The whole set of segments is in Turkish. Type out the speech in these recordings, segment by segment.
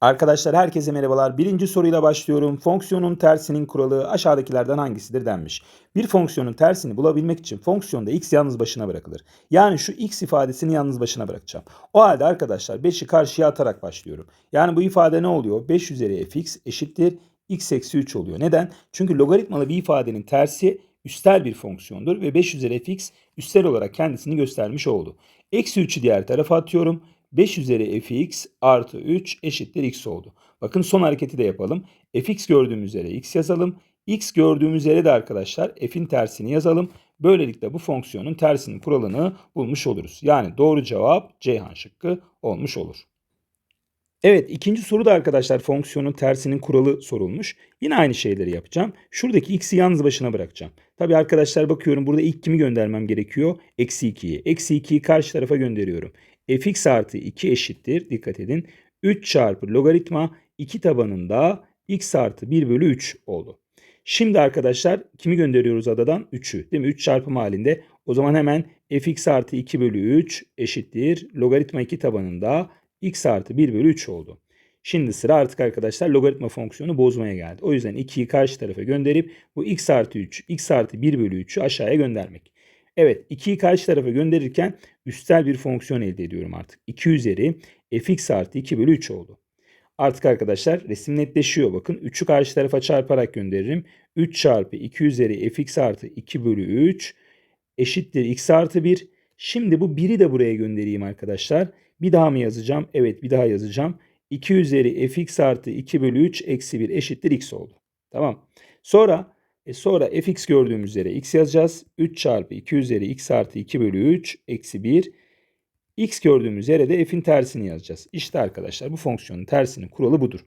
Arkadaşlar herkese merhabalar. Birinci soruyla başlıyorum. Fonksiyonun tersinin kuralı aşağıdakilerden hangisidir denmiş. Bir fonksiyonun tersini bulabilmek için fonksiyonda x yalnız başına bırakılır. Yani şu x ifadesini yalnız başına bırakacağım. O halde arkadaşlar 5'i karşıya atarak başlıyorum. Yani bu ifade ne oluyor? 5 üzeri fx eşittir x eksi 3 oluyor. Neden? Çünkü logaritmalı bir ifadenin tersi üstel bir fonksiyondur ve 5 üzeri fx üstel olarak kendisini göstermiş oldu. Eksi 3'ü diğer tarafa atıyorum. 5 üzeri fx artı 3 eşittir x oldu. Bakın son hareketi de yapalım. fx gördüğümüz yere x yazalım. x gördüğümüz yere de arkadaşlar f'in tersini yazalım. Böylelikle bu fonksiyonun tersinin kuralını bulmuş oluruz. Yani doğru cevap Ceyhan şıkkı olmuş olur. Evet ikinci soruda arkadaşlar fonksiyonun tersinin kuralı sorulmuş. Yine aynı şeyleri yapacağım. Şuradaki x'i yalnız başına bırakacağım. Tabi arkadaşlar bakıyorum burada ilk kimi göndermem gerekiyor? Eksi 2'yi. Eksi 2'yi karşı tarafa gönderiyorum fx artı 2 eşittir. Dikkat edin. 3 çarpı logaritma 2 tabanında x artı 1 bölü 3 oldu. Şimdi arkadaşlar kimi gönderiyoruz adadan? 3'ü değil mi? 3 çarpım halinde. O zaman hemen fx artı 2 bölü 3 eşittir. Logaritma 2 tabanında x artı 1 bölü 3 oldu. Şimdi sıra artık arkadaşlar logaritma fonksiyonu bozmaya geldi. O yüzden 2'yi karşı tarafa gönderip bu x artı 3, x artı 1 bölü 3'ü aşağıya göndermek. Evet 2'yi karşı tarafa gönderirken üstel bir fonksiyon elde ediyorum artık. 2 üzeri fx artı 2 bölü 3 oldu. Artık arkadaşlar resim netleşiyor. Bakın 3'ü karşı tarafa çarparak gönderirim. 3 çarpı 2 üzeri fx artı 2 bölü 3 eşittir x artı 1. Şimdi bu 1'i de buraya göndereyim arkadaşlar. Bir daha mı yazacağım? Evet bir daha yazacağım. 2 üzeri fx artı 2 bölü 3 eksi 1 eşittir x oldu. Tamam. Sonra e sonra fx gördüğümüz üzere x yazacağız. 3 çarpı 2 üzeri x artı 2 bölü 3 eksi 1. x gördüğümüz yere de f'in tersini yazacağız. İşte arkadaşlar bu fonksiyonun tersinin kuralı budur.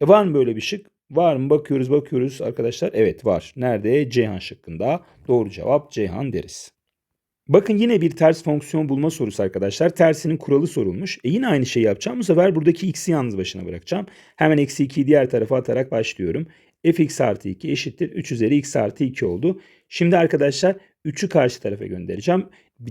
E var mı böyle bir şık? Var mı? Bakıyoruz bakıyoruz arkadaşlar. Evet var. Nerede? Ceyhan şıkkında. Doğru cevap Ceyhan deriz. Bakın yine bir ters fonksiyon bulma sorusu arkadaşlar. Tersinin kuralı sorulmuş. E yine aynı şeyi yapacağım. Bu sefer buradaki x'i yalnız başına bırakacağım. Hemen eksi 2'yi diğer tarafa atarak başlıyorum fx artı 2 eşittir 3 üzeri x artı 2 oldu. Şimdi arkadaşlar 3'ü karşı tarafa göndereceğim.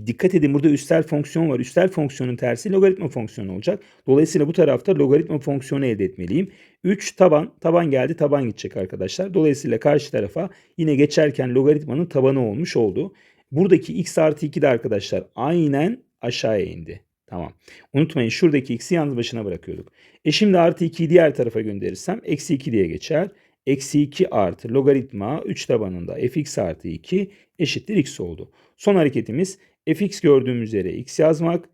Dikkat edin burada üstel fonksiyon var. Üstel fonksiyonun tersi logaritma fonksiyonu olacak. Dolayısıyla bu tarafta logaritma fonksiyonu elde etmeliyim. 3 taban, taban geldi taban gidecek arkadaşlar. Dolayısıyla karşı tarafa yine geçerken logaritmanın tabanı olmuş oldu. Buradaki x artı 2 de arkadaşlar aynen aşağıya indi. Tamam. Unutmayın şuradaki x'i yalnız başına bırakıyorduk. E şimdi artı 2'yi diğer tarafa gönderirsem eksi 2 diye geçer eksi 2 artı logaritma 3 tabanında fx artı 2 eşittir x oldu. Son hareketimiz fx gördüğümüz yere x yazmak.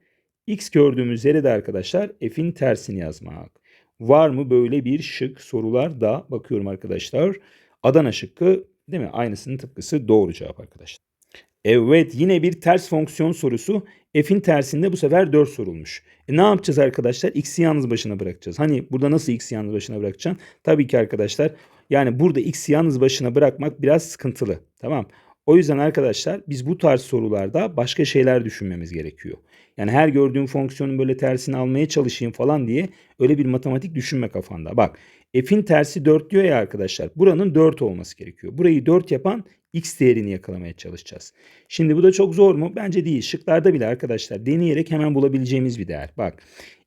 x gördüğümüz yere de arkadaşlar f'in tersini yazmak. Var mı böyle bir şık sorular da bakıyorum arkadaşlar. Adana şıkkı değil mi? Aynısının tıpkısı doğru cevap arkadaşlar. Evet yine bir ters fonksiyon sorusu. F'in tersinde bu sefer 4 sorulmuş. E ne yapacağız arkadaşlar? X'i yalnız başına bırakacağız. Hani burada nasıl X'i yalnız başına bırakacaksın? Tabii ki arkadaşlar yani burada X'i yalnız başına bırakmak biraz sıkıntılı. Tamam. O yüzden arkadaşlar biz bu tarz sorularda başka şeyler düşünmemiz gerekiyor. Yani her gördüğüm fonksiyonun böyle tersini almaya çalışayım falan diye öyle bir matematik düşünme kafanda. Bak f'in tersi 4 diyor ya arkadaşlar. Buranın 4 olması gerekiyor. Burayı 4 yapan x değerini yakalamaya çalışacağız. Şimdi bu da çok zor mu? Bence değil. Şıklarda bile arkadaşlar deneyerek hemen bulabileceğimiz bir değer. Bak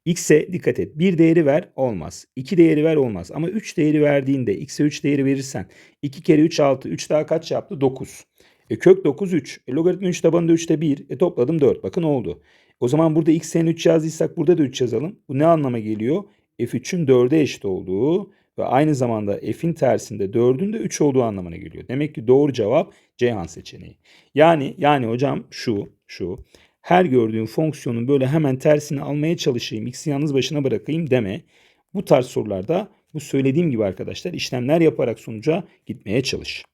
x'e dikkat et. 1 değeri ver olmaz. 2 değeri ver olmaz. Ama 3 değeri verdiğinde x'e 3 değeri verirsen 2 kere 3 6 3 daha kaç yaptı? 9. E kök 9 3. E logaritma 3 tabanında 3'te 1. E topladım 4. Bakın oldu. O zaman burada x'e 3 yazdıysak burada da 3 yazalım. Bu ne anlama geliyor? f3'ün 4'e eşit olduğu ve aynı zamanda f'in tersinde 4'ün de 3 olduğu anlamına geliyor. Demek ki doğru cevap Ceyhan seçeneği. Yani yani hocam şu şu her gördüğüm fonksiyonun böyle hemen tersini almaya çalışayım, x'i yalnız başına bırakayım deme. Bu tarz sorularda bu söylediğim gibi arkadaşlar işlemler yaparak sonuca gitmeye çalış.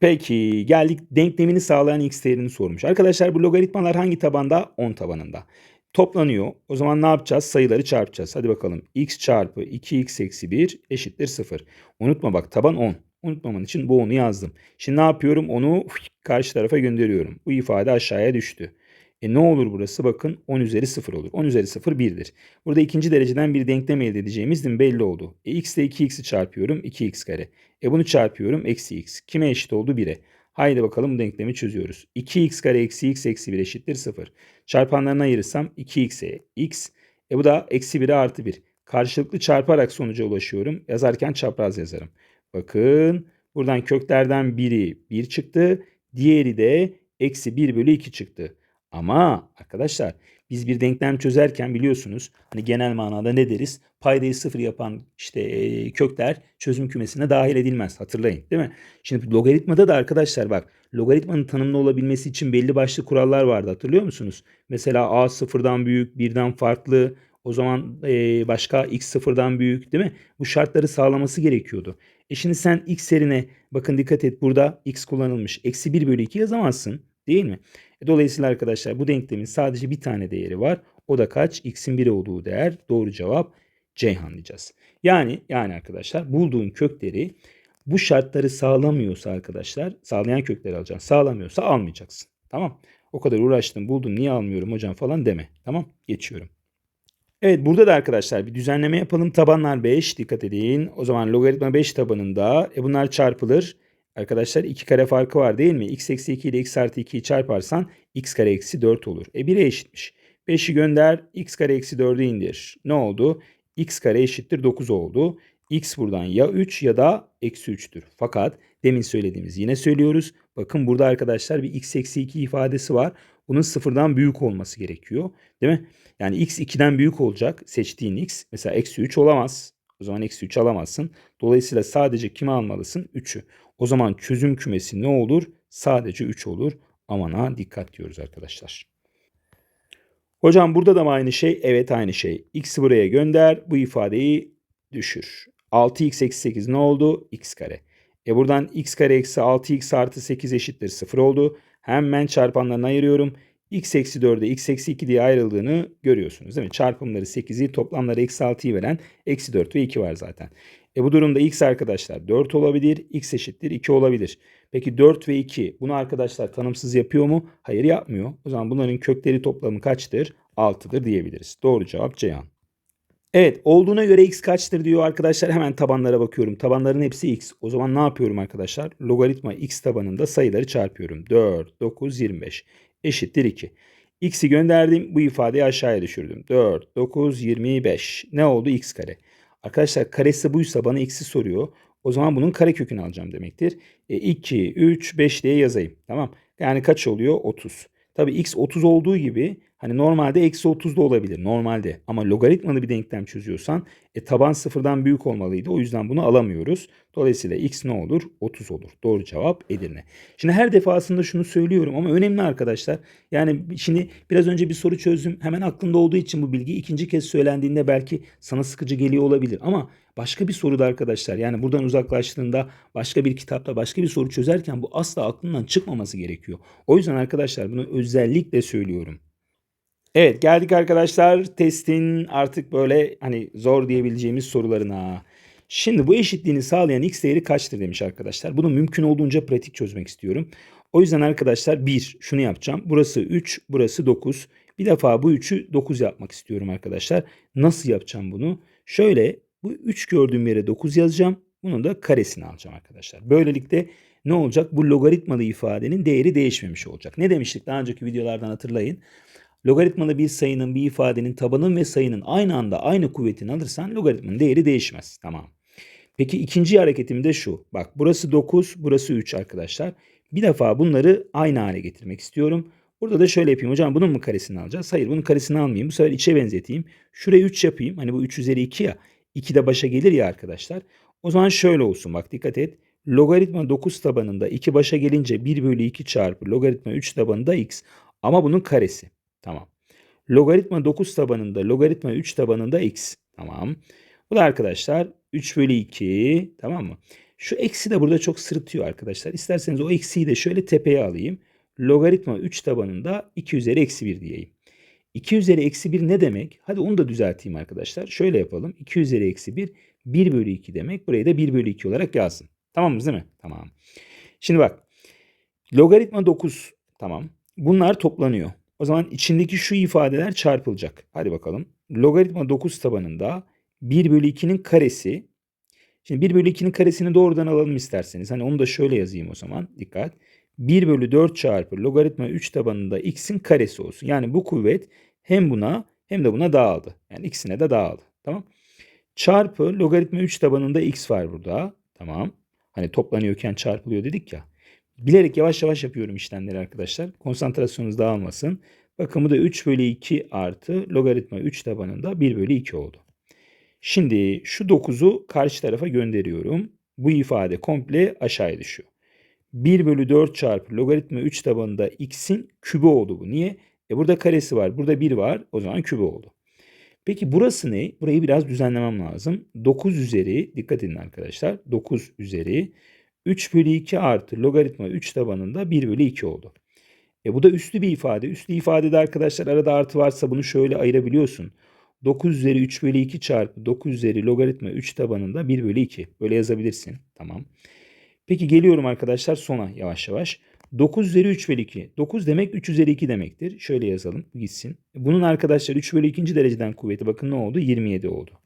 Peki geldik denklemini sağlayan x değerini sormuş. Arkadaşlar bu logaritmalar hangi tabanda? 10 tabanında. Toplanıyor. O zaman ne yapacağız? Sayıları çarpacağız. Hadi bakalım. x çarpı 2x eksi 1 eşittir 0. Unutma bak taban 10. Unutmaman için bu 10'u yazdım. Şimdi ne yapıyorum? Onu karşı tarafa gönderiyorum. Bu ifade aşağıya düştü. E ne olur burası? Bakın 10 üzeri 0 olur. 10 üzeri 0 1'dir. Burada ikinci dereceden bir denklem elde edeceğimiz değil belli oldu. E x ile 2x'i çarpıyorum 2x kare. E bunu çarpıyorum eksi x. Kime eşit oldu? 1'e. Haydi bakalım bu denklemi çözüyoruz. 2x kare eksi x eksi 1 eşittir 0. Çarpanlarına ayırırsam 2x'e x. E bu da eksi 1'e artı 1. Karşılıklı çarparak sonuca ulaşıyorum. Yazarken çapraz yazarım. Bakın buradan köklerden biri 1 çıktı. Diğeri de eksi 1 bölü 2 çıktı. Ama arkadaşlar biz bir denklem çözerken biliyorsunuz hani genel manada ne deriz? Paydayı sıfır yapan işte kökler çözüm kümesine dahil edilmez. Hatırlayın değil mi? Şimdi logaritmada da arkadaşlar bak logaritmanın tanımlı olabilmesi için belli başlı kurallar vardı hatırlıyor musunuz? Mesela a sıfırdan büyük, birden farklı, o zaman başka x sıfırdan büyük değil mi? Bu şartları sağlaması gerekiyordu. E şimdi sen x yerine bakın dikkat et burada x kullanılmış. Eksi 1 bölü 2 yazamazsın değil mi? E, dolayısıyla arkadaşlar bu denklemin sadece bir tane değeri var. O da kaç? X'in 1 olduğu değer. Doğru cevap Ceyhan diyeceğiz. Yani yani arkadaşlar bulduğun kökleri bu şartları sağlamıyorsa arkadaşlar sağlayan kökleri alacaksın. Sağlamıyorsa almayacaksın. Tamam. O kadar uğraştım buldum niye almıyorum hocam falan deme. Tamam geçiyorum. Evet burada da arkadaşlar bir düzenleme yapalım. Tabanlar 5 dikkat edin. O zaman logaritma 5 tabanında e bunlar çarpılır. Arkadaşlar 2 kare farkı var değil mi? x eksi 2 ile x artı 2'yi çarparsan x kare eksi 4 olur. E 1'e eşitmiş. 5'i gönder x kare eksi 4'ü indir. Ne oldu? x kare eşittir 9 oldu. x buradan ya 3 ya da eksi 3'tür. Fakat demin söylediğimiz yine söylüyoruz. Bakın burada arkadaşlar bir x eksi 2 ifadesi var. Bunun sıfırdan büyük olması gerekiyor. Değil mi? Yani x 2'den büyük olacak seçtiğin x. Mesela eksi 3 olamaz. O zaman eksi 3 alamazsın. Dolayısıyla sadece kimi almalısın? 3'ü. O zaman çözüm kümesi ne olur? Sadece 3 olur. Amana dikkat diyoruz arkadaşlar. Hocam burada da mı aynı şey? Evet aynı şey. X'i buraya gönder. Bu ifadeyi düşür. 6x eksi 8 ne oldu? x kare. E buradan x kare eksi 6x artı 8 eşittir 0 oldu. Hemen çarpanlarını ayırıyorum. x eksi 4'e x eksi 2 diye ayrıldığını görüyorsunuz değil mi? Çarpımları 8'i toplamları eksi 6'yı veren eksi 4 ve 2 var zaten. E bu durumda x arkadaşlar 4 olabilir. x eşittir 2 olabilir. Peki 4 ve 2 bunu arkadaşlar tanımsız yapıyor mu? Hayır yapmıyor. O zaman bunların kökleri toplamı kaçtır? 6'dır diyebiliriz. Doğru cevap Ceyhan. Evet olduğuna göre x kaçtır diyor arkadaşlar. Hemen tabanlara bakıyorum. Tabanların hepsi x. O zaman ne yapıyorum arkadaşlar? Logaritma x tabanında sayıları çarpıyorum. 4, 9, 25 eşittir 2. x'i gönderdim. Bu ifadeyi aşağıya düşürdüm. 4, 9, 25. Ne oldu? x kare. Arkadaşlar karesi buysa bana x'i soruyor. O zaman bunun kare kökünü alacağım demektir. E, 2, 3, 5 diye yazayım. Tamam. Yani kaç oluyor? 30. Tabii x 30 olduğu gibi hani normalde eksi 30 da olabilir. Normalde. Ama logaritmalı bir denklem çözüyorsan e, taban sıfırdan büyük olmalıydı. O yüzden bunu alamıyoruz. Dolayısıyla x ne olur? 30 olur. Doğru cevap Edirne. Şimdi her defasında şunu söylüyorum ama önemli arkadaşlar. Yani şimdi biraz önce bir soru çözdüm. Hemen aklında olduğu için bu bilgi ikinci kez söylendiğinde belki sana sıkıcı geliyor olabilir. Ama başka bir soruda arkadaşlar yani buradan uzaklaştığında başka bir kitapta başka bir soru çözerken bu asla aklından çıkmaması gerekiyor. O yüzden arkadaşlar bunu özellikle söylüyorum. Evet geldik arkadaşlar testin artık böyle hani zor diyebileceğimiz sorularına. Şimdi bu eşitliğini sağlayan x değeri kaçtır demiş arkadaşlar. Bunu mümkün olduğunca pratik çözmek istiyorum. O yüzden arkadaşlar 1 şunu yapacağım. Burası 3 burası 9. Bir defa bu 3'ü 9 yapmak istiyorum arkadaşlar. Nasıl yapacağım bunu? Şöyle bu 3 gördüğüm yere 9 yazacağım. Bunun da karesini alacağım arkadaşlar. Böylelikle ne olacak? Bu logaritmalı ifadenin değeri değişmemiş olacak. Ne demiştik daha önceki videolardan hatırlayın. Logaritmalı bir sayının bir ifadenin tabanın ve sayının aynı anda aynı kuvvetini alırsan logaritmanın değeri değişmez. Tamam. Peki ikinci hareketim de şu. Bak burası 9, burası 3 arkadaşlar. Bir defa bunları aynı hale getirmek istiyorum. Burada da şöyle yapayım. Hocam bunun mu karesini alacağız? Hayır bunun karesini almayayım. Bu sefer içe benzeteyim. Şuraya 3 yapayım. Hani bu 3 üzeri 2 ya. 2 de başa gelir ya arkadaşlar. O zaman şöyle olsun. Bak dikkat et. Logaritma 9 tabanında 2 başa gelince 1 bölü 2 çarpı logaritma 3 tabanında x. Ama bunun karesi. Tamam. Logaritma 9 tabanında, logaritma 3 tabanında x. Tamam. Bu da arkadaşlar 3 bölü 2. Tamam mı? Şu eksi de burada çok sırıtıyor arkadaşlar. İsterseniz o eksiyi de şöyle tepeye alayım. Logaritma 3 tabanında 2 üzeri eksi 1 diyeyim. 2 üzeri eksi 1 ne demek? Hadi onu da düzelteyim arkadaşlar. Şöyle yapalım. 2 üzeri eksi 1 1 bölü 2 demek. Burayı da 1 bölü 2 olarak yazsın. Tamam mı değil mi? Tamam. Şimdi bak. Logaritma 9. Tamam. Bunlar toplanıyor. O zaman içindeki şu ifadeler çarpılacak. Hadi bakalım. Logaritma 9 tabanında 1 bölü 2'nin karesi. Şimdi 1 bölü 2'nin karesini doğrudan alalım isterseniz. Hani onu da şöyle yazayım o zaman. Dikkat. 1 bölü 4 çarpı logaritma 3 tabanında x'in karesi olsun. Yani bu kuvvet hem buna hem de buna dağıldı. Yani ikisine de dağıldı. Tamam. Çarpı logaritma 3 tabanında x var burada. Tamam. Hani toplanıyorken çarpılıyor dedik ya. Bilerek yavaş yavaş yapıyorum işlemleri arkadaşlar. Konsantrasyonunuz dağılmasın. Bakın bu da 3 bölü 2 artı logaritma 3 tabanında 1 bölü 2 oldu. Şimdi şu 9'u karşı tarafa gönderiyorum. Bu ifade komple aşağıya düşüyor. 1 bölü 4 çarpı logaritma 3 tabanında x'in kübü oldu bu. Niye? E burada karesi var. Burada 1 var. O zaman kübü oldu. Peki burası ne? Burayı biraz düzenlemem lazım. 9 üzeri, dikkat edin arkadaşlar. 9 üzeri 3 bölü 2 artı logaritma 3 tabanında 1 bölü 2 oldu. E bu da üslü bir ifade. Üslü ifadede arkadaşlar arada artı varsa bunu şöyle ayırabiliyorsun. 9 üzeri 3 bölü 2 çarpı 9 üzeri logaritma 3 tabanında 1 bölü 2. Böyle yazabilirsin. Tamam. Peki geliyorum arkadaşlar sona yavaş yavaş. 9 üzeri 3 bölü 2. 9 demek 3 üzeri 2 demektir. Şöyle yazalım gitsin. Bunun arkadaşlar 3 bölü 2. dereceden kuvveti bakın ne oldu? 27 oldu.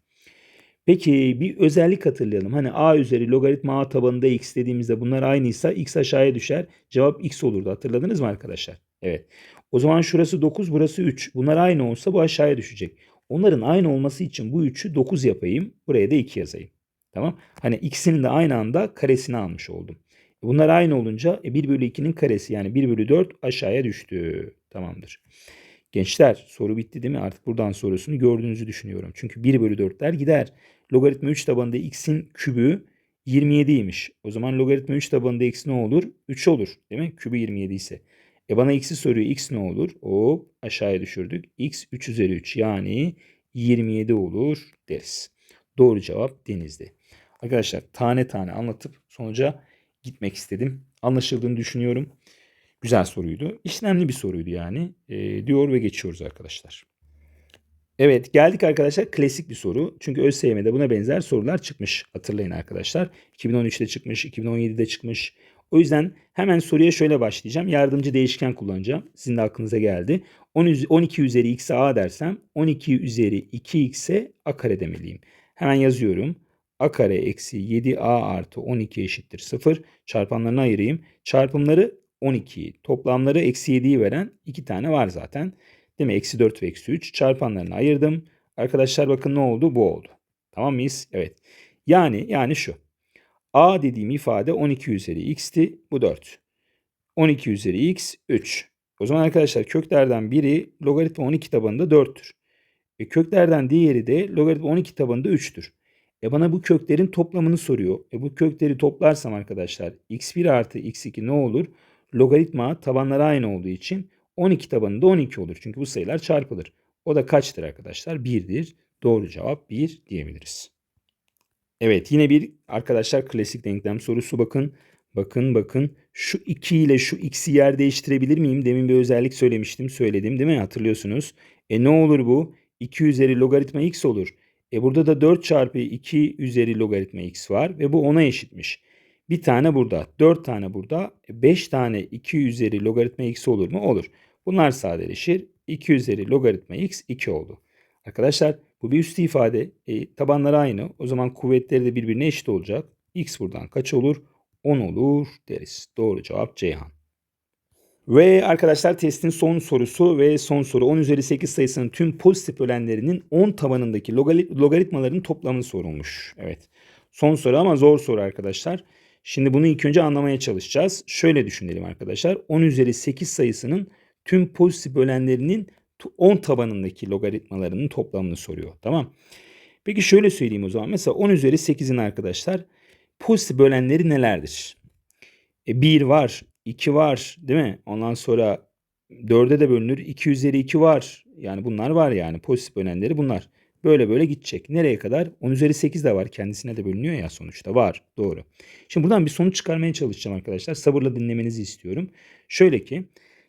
Peki bir özellik hatırlayalım. Hani a üzeri logaritma a tabanında x dediğimizde bunlar aynıysa x aşağıya düşer. Cevap x olurdu. Hatırladınız mı arkadaşlar? Evet. O zaman şurası 9 burası 3. Bunlar aynı olsa bu aşağıya düşecek. Onların aynı olması için bu 3'ü 9 yapayım. Buraya da 2 yazayım. Tamam. Hani ikisinin de aynı anda karesini almış oldum. Bunlar aynı olunca 1 e, bölü 2'nin karesi yani 1 bölü 4 aşağıya düştü. Tamamdır. Gençler soru bitti değil mi? Artık buradan sorusunu gördüğünüzü düşünüyorum. Çünkü 1 bölü 4'ler gider. Logaritma 3 tabanında x'in kübü 27'ymiş. O zaman logaritma 3 tabanında x ne olur? 3 olur. Değil mi? Kübü 27 ise. E bana x'i soruyor. x ne olur? Hop aşağıya düşürdük. x 3 üzeri 3 yani 27 olur deriz. Doğru cevap denizdi. Arkadaşlar tane tane anlatıp sonuca gitmek istedim. Anlaşıldığını düşünüyorum. Güzel soruydu. İşlemli bir soruydu yani. E, diyor ve geçiyoruz arkadaşlar. Evet geldik arkadaşlar klasik bir soru. Çünkü ÖSYM'de buna benzer sorular çıkmış. Hatırlayın arkadaşlar. 2013'te çıkmış, 2017'de çıkmış. O yüzden hemen soruya şöyle başlayacağım. Yardımcı değişken kullanacağım. Sizin de aklınıza geldi. 12 üzeri x'e a dersem 12 üzeri 2x'e a kare demeliyim. Hemen yazıyorum a kare eksi 7a artı 12 eşittir 0. Çarpanlarını ayırayım. Çarpımları 12. Toplamları eksi 7'yi veren 2 tane var zaten. Değil mi? Eksi 4 ve eksi 3. Çarpanlarını ayırdım. Arkadaşlar bakın ne oldu? Bu oldu. Tamam mıyız? Evet. Yani yani şu. A dediğim ifade 12 üzeri x'ti. Bu 4. 12 üzeri x 3. O zaman arkadaşlar köklerden biri logaritma 12 tabanında 4'tür. E köklerden diğeri de logaritma 12 tabanında 3'tür. E bana bu köklerin toplamını soruyor. E bu kökleri toplarsam arkadaşlar x1 artı x2 ne olur? Logaritma tabanları aynı olduğu için 12 tabanında 12 olur. Çünkü bu sayılar çarpılır. O da kaçtır arkadaşlar? 1'dir. Doğru cevap 1 diyebiliriz. Evet yine bir arkadaşlar klasik denklem sorusu bakın. Bakın bakın şu 2 ile şu x'i yer değiştirebilir miyim? Demin bir özellik söylemiştim söyledim değil mi hatırlıyorsunuz. E ne olur bu? 2 üzeri logaritma x olur. E burada da 4 çarpı 2 üzeri logaritma x var ve bu 10'a eşitmiş. Bir tane burada, 4 tane burada, 5 tane 2 üzeri logaritma x olur mu? Olur. Bunlar sadeleşir. 2 üzeri logaritma x 2 oldu. Arkadaşlar bu bir üstü ifade. E, tabanları aynı. O zaman kuvvetleri de birbirine eşit olacak. x buradan kaç olur? 10 olur deriz. Doğru cevap Ceyhan. Ve arkadaşlar testin son sorusu ve son soru 10 üzeri 8 sayısının tüm pozitif ölenlerinin 10 tabanındaki logaritmaların toplamını sorulmuş. Evet. Son soru ama zor soru arkadaşlar. Şimdi bunu ilk önce anlamaya çalışacağız. Şöyle düşünelim arkadaşlar. 10 üzeri 8 sayısının tüm pozitif bölenlerinin 10 tabanındaki logaritmalarının toplamını soruyor. Tamam. Peki şöyle söyleyeyim o zaman. Mesela 10 üzeri 8'in arkadaşlar pozitif bölenleri nelerdir? E 1 var, 2 var değil mi? Ondan sonra 4'e de bölünür. 2 üzeri 2 var. Yani bunlar var yani pozitif bölenleri bunlar. Böyle böyle gidecek. Nereye kadar? 10 üzeri 8 de var. Kendisine de bölünüyor ya sonuçta. Var. Doğru. Şimdi buradan bir sonuç çıkarmaya çalışacağım arkadaşlar. Sabırla dinlemenizi istiyorum. Şöyle ki.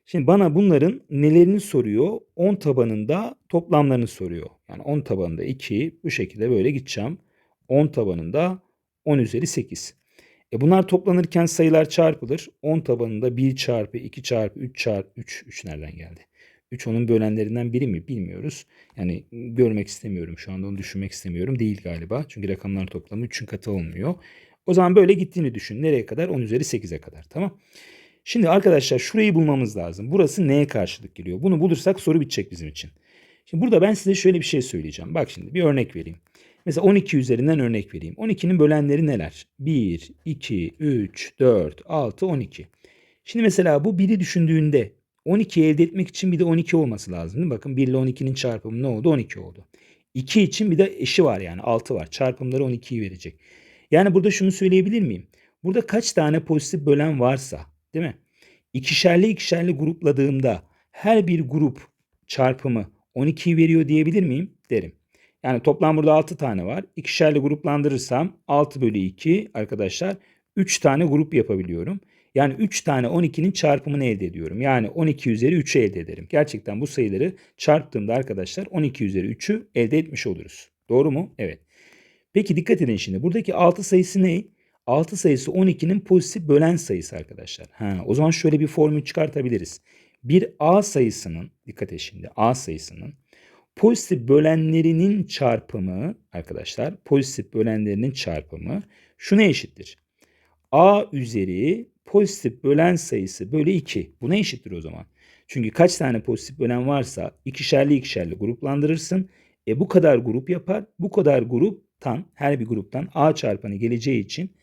Şimdi bana bunların nelerini soruyor? 10 tabanında toplamlarını soruyor. Yani 10 tabanında 2 bu şekilde böyle gideceğim. 10 tabanında 10 üzeri 8. E bunlar toplanırken sayılar çarpılır. 10 tabanında 1 çarpı 2 çarpı 3 çarpı 3. 3 nereden geldi? 3 onun bölenlerinden biri mi bilmiyoruz. Yani görmek istemiyorum şu anda onu düşünmek istemiyorum. Değil galiba. Çünkü rakamlar toplamı 3'ün katı olmuyor. O zaman böyle gittiğini düşün. Nereye kadar? 10 üzeri 8'e kadar. Tamam. Şimdi arkadaşlar şurayı bulmamız lazım. Burası neye karşılık geliyor? Bunu bulursak soru bitecek bizim için. Şimdi burada ben size şöyle bir şey söyleyeceğim. Bak şimdi bir örnek vereyim. Mesela 12 üzerinden örnek vereyim. 12'nin bölenleri neler? 1, 2, 3, 4, 6, 12. Şimdi mesela bu 1'i düşündüğünde 12'yi elde etmek için bir de 12 olması lazım değil mi? Bakın 1 ile 12'nin çarpımı ne oldu? 12 oldu. 2 için bir de eşi var yani 6 var. Çarpımları 12'yi verecek. Yani burada şunu söyleyebilir miyim? Burada kaç tane pozitif bölen varsa değil mi? İkişerli ikişerli grupladığımda her bir grup çarpımı 12'yi veriyor diyebilir miyim? Derim. Yani toplam burada 6 tane var. İkişerli gruplandırırsam 6 bölü 2 arkadaşlar 3 tane grup yapabiliyorum. Yani 3 tane 12'nin çarpımını elde ediyorum. Yani 12 üzeri 3'ü elde ederim. Gerçekten bu sayıları çarptığımda arkadaşlar 12 üzeri 3'ü elde etmiş oluruz. Doğru mu? Evet. Peki dikkat edin şimdi. Buradaki 6 sayısı ne? 6 sayısı 12'nin pozitif bölen sayısı arkadaşlar. Ha, o zaman şöyle bir formül çıkartabiliriz. Bir A sayısının, dikkat et şimdi A sayısının pozitif bölenlerinin çarpımı arkadaşlar pozitif bölenlerinin çarpımı şuna eşittir. A üzeri pozitif bölen sayısı bölü 2. Buna eşittir o zaman. Çünkü kaç tane pozitif bölen varsa ikişerli ikişerli gruplandırırsın. E bu kadar grup yapar. Bu kadar gruptan her bir gruptan A çarpanı geleceği için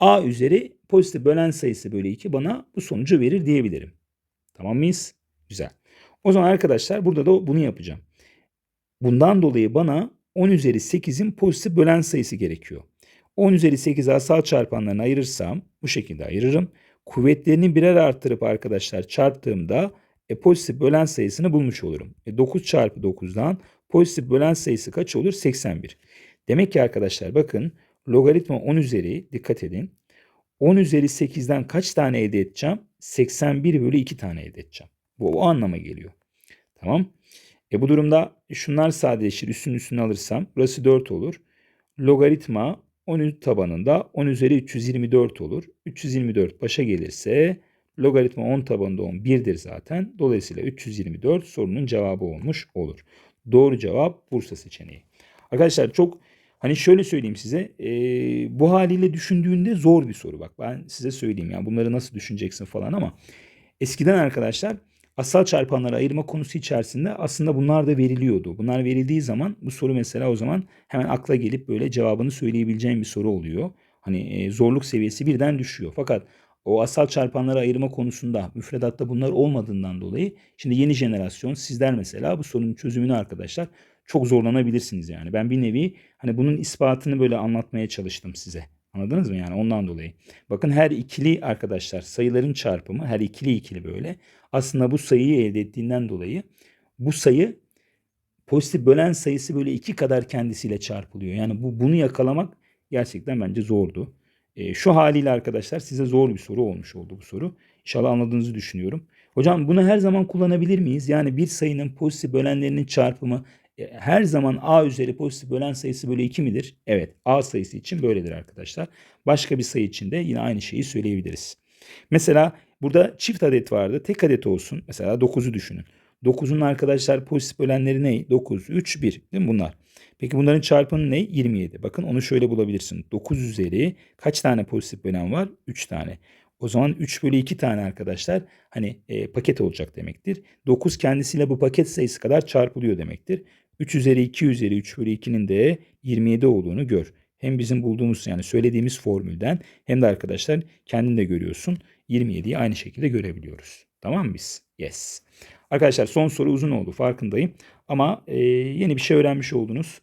A üzeri pozitif bölen sayısı bölü 2 bana bu sonucu verir diyebilirim. Tamam mıyız? Güzel. O zaman arkadaşlar burada da bunu yapacağım. Bundan dolayı bana 10 üzeri 8'in pozitif bölen sayısı gerekiyor. 10 üzeri 8'i asal çarpanlarına ayırırsam bu şekilde ayırırım. Kuvvetlerini birer arttırıp arkadaşlar çarptığımda e, pozitif bölen sayısını bulmuş olurum. E, 9 çarpı 9'dan pozitif bölen sayısı kaç olur? 81. Demek ki arkadaşlar bakın logaritma 10 üzeri dikkat edin. 10 üzeri 8'den kaç tane elde edeceğim? 81 bölü 2 tane elde edeceğim. Bu o anlama geliyor. Tamam. E bu durumda şunlar sadeleşir. Üstün üstünü alırsam burası 4 olur. Logaritma 10 tabanında 10 üzeri 324 olur. 324 başa gelirse logaritma 10 tabanında 10 1'dir zaten. Dolayısıyla 324 sorunun cevabı olmuş olur. Doğru cevap Bursa seçeneği. Arkadaşlar çok hani şöyle söyleyeyim size e, bu haliyle düşündüğünde zor bir soru bak ben size söyleyeyim yani bunları nasıl düşüneceksin falan ama eskiden arkadaşlar asal çarpanları ayırma konusu içerisinde aslında bunlar da veriliyordu. Bunlar verildiği zaman bu soru mesela o zaman hemen akla gelip böyle cevabını söyleyebileceğim bir soru oluyor. Hani e, zorluk seviyesi birden düşüyor. Fakat o asal çarpanları ayırma konusunda müfredatta bunlar olmadığından dolayı şimdi yeni jenerasyon sizler mesela bu sorunun çözümünü arkadaşlar çok zorlanabilirsiniz yani. Ben bir nevi hani bunun ispatını böyle anlatmaya çalıştım size. Anladınız mı yani ondan dolayı. Bakın her ikili arkadaşlar sayıların çarpımı her ikili ikili böyle. Aslında bu sayıyı elde ettiğinden dolayı bu sayı pozitif bölen sayısı böyle iki kadar kendisiyle çarpılıyor. Yani bu bunu yakalamak gerçekten bence zordu. E, şu haliyle arkadaşlar size zor bir soru olmuş oldu bu soru. İnşallah anladığınızı düşünüyorum. Hocam bunu her zaman kullanabilir miyiz? Yani bir sayının pozitif bölenlerinin çarpımı her zaman a üzeri pozitif bölen sayısı bölü 2 midir? Evet a sayısı için böyledir arkadaşlar. Başka bir sayı için de yine aynı şeyi söyleyebiliriz. Mesela burada çift adet vardı. Tek adet olsun. Mesela 9'u düşünün. 9'un arkadaşlar pozitif bölenleri ne? 9, 3, 1 değil mi bunlar? Peki bunların çarpımı ne? 27. Bakın onu şöyle bulabilirsin. 9 üzeri kaç tane pozitif bölen var? 3 tane. O zaman 3 bölü 2 tane arkadaşlar hani e, paket olacak demektir. 9 kendisiyle bu paket sayısı kadar çarpılıyor demektir. 3 üzeri 2 üzeri 3 bölü 2'nin de 27 olduğunu gör. Hem bizim bulduğumuz yani söylediğimiz formülden hem de arkadaşlar kendin de görüyorsun. 27'yi aynı şekilde görebiliyoruz. Tamam mı biz? Yes. Arkadaşlar son soru uzun oldu farkındayım. Ama e, yeni bir şey öğrenmiş oldunuz.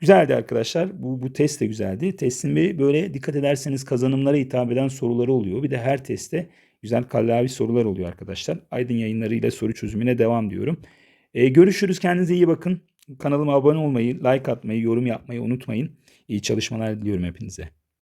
Güzeldi arkadaşlar. Bu, bu test de güzeldi. Testin bir böyle dikkat ederseniz kazanımlara hitap eden soruları oluyor. Bir de her testte güzel kallavi sorular oluyor arkadaşlar. Aydın yayınlarıyla soru çözümüne devam diyorum. E, görüşürüz. Kendinize iyi bakın. Kanalıma abone olmayı, like atmayı, yorum yapmayı unutmayın. İyi çalışmalar diliyorum hepinize.